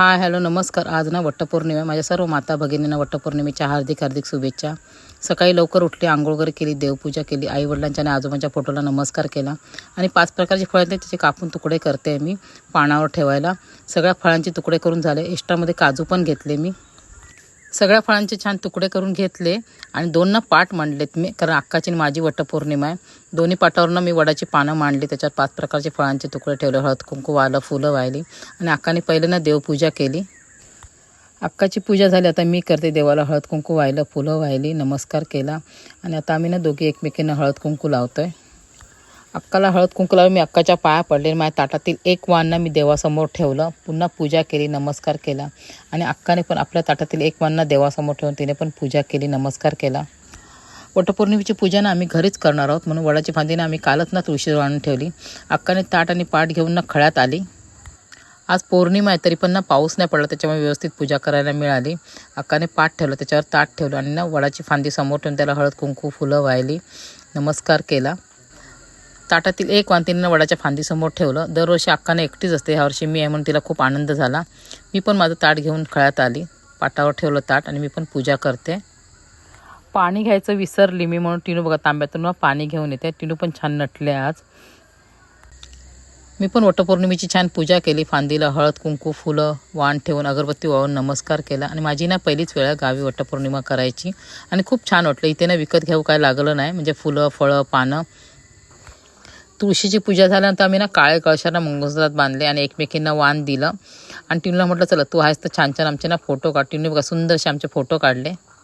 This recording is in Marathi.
हाय हॅलो नमस्कार. आज ना वट्टपौर्णिमा माझ्या सर्व माता भगिनींना वट्टपौर्णिमेच्या हार्दिक हार्दिक शुभेच्छा. सकाळी लवकर उठली आंघोळ वगैरे केली देवपूजा केली. आई वडिलांच्या आणि आजोबांच्या फोटोला नमस्कार केला. आणि पाच प्रकारचे फळं आहेत त्याचे कापून तुकडे करते मी पानावर ठेवायला. सगळ्या फळांचे तुकडे करून झाले. एक्स्ट्रामध्ये काजू पण घेतले मी. सगळ्या फळांचे छान तुकडे करून घेतले आणि दोन ना पाट मांडलेत मी कारण अक्काची आणि माझी वटपौर्णिमा आहे. दोन्ही पाटावरनं मी वडाची पानं मांडली त्याच्यात पाच प्रकारचे फळांचे तुकडे ठेवले हळद कुंकू वालं फुलं वाहिली. आणि अक्काने पहिले ना देवपूजा केली. अक्काची पूजा झाली आता मी करते देवाला हळद कुंकू वाहिलं फुलं वाहिली नमस्कार केला. आणि आता आम्ही ना दोघी एकमेकींना हळद कुंकू आहे अक्काला हळद कुंकू मी अक्काच्या पाया पडले. माझ्या ताटातील एक वाण मी देवासमोर ठेवलं. पुन्हा पूजा केली नमस्कार केला. आणि अक्काने पण आपल्या ताटातील एक वाण देवासमोर ठेवून तिने पण पूजा केली नमस्कार केला. वटपौर्णिमेची पूजा ना आम्ही घरीच करणार आहोत. म्हणून वडाची फांदीने आम्ही कालच ना तुळशी आणून ठेवली. अक्काने ताट आणि पाट घेऊन ना खळ्यात आली. आज पौर्णिमा आहे तरी पण ना पाऊस नाही पडला त्याच्यामुळे व्यवस्थित पूजा करायला मिळाली. अक्काने पाठ ठेवलं त्याच्यावर ताट ठेवलं आणि ना वडाची फांदी समोर ठेवून त्याला हळद कुंकू फुलं वाहिली. नमस्कार केला. ताटातील एक वाण तिने वडाच्या फांदीसमोर ठेवलं. दरवर्षी अक्काने एकटीच असते. ह्यावर्षी मी आहे म्हणून तिला खूप आनंद झाला. मी पण माझं ताट घेऊन खळ्यात आली. पाटावर ठेवलं ताट आणि मी पण पूजा करते. पाणी घ्यायचं विसरली मी म्हणून टिनू बघा तांब्यातून पाणी घेऊन येते. टिनू पण छान नटले आज. मी पण वटपौर्णिमेची छान पूजा केली. फांदीला हळद कुंकू फुलं वाण ठेवून अगरबत्ती वाहून नमस्कार केला. आणि माझी ना पहिलीच वेळा गावी वटपौर्णिमा करायची. आणि खूप छान वाटलं. इथे ना विकत घेऊ काय लागलं नाही. म्हणजे फुलं फळं पानं. तुळशीची पूजा झाल्यानंतर आम्ही ना काळे कळशाला मंगळसूत्रात बांधले आणि एकमेकींना वाण दिलं. आणि टिनूला म्हटलं चला तू आहेस तर छान छान आमचे ना फोटो काढ. टिनू बघा सुंदरसे आमचे फोटो काढले.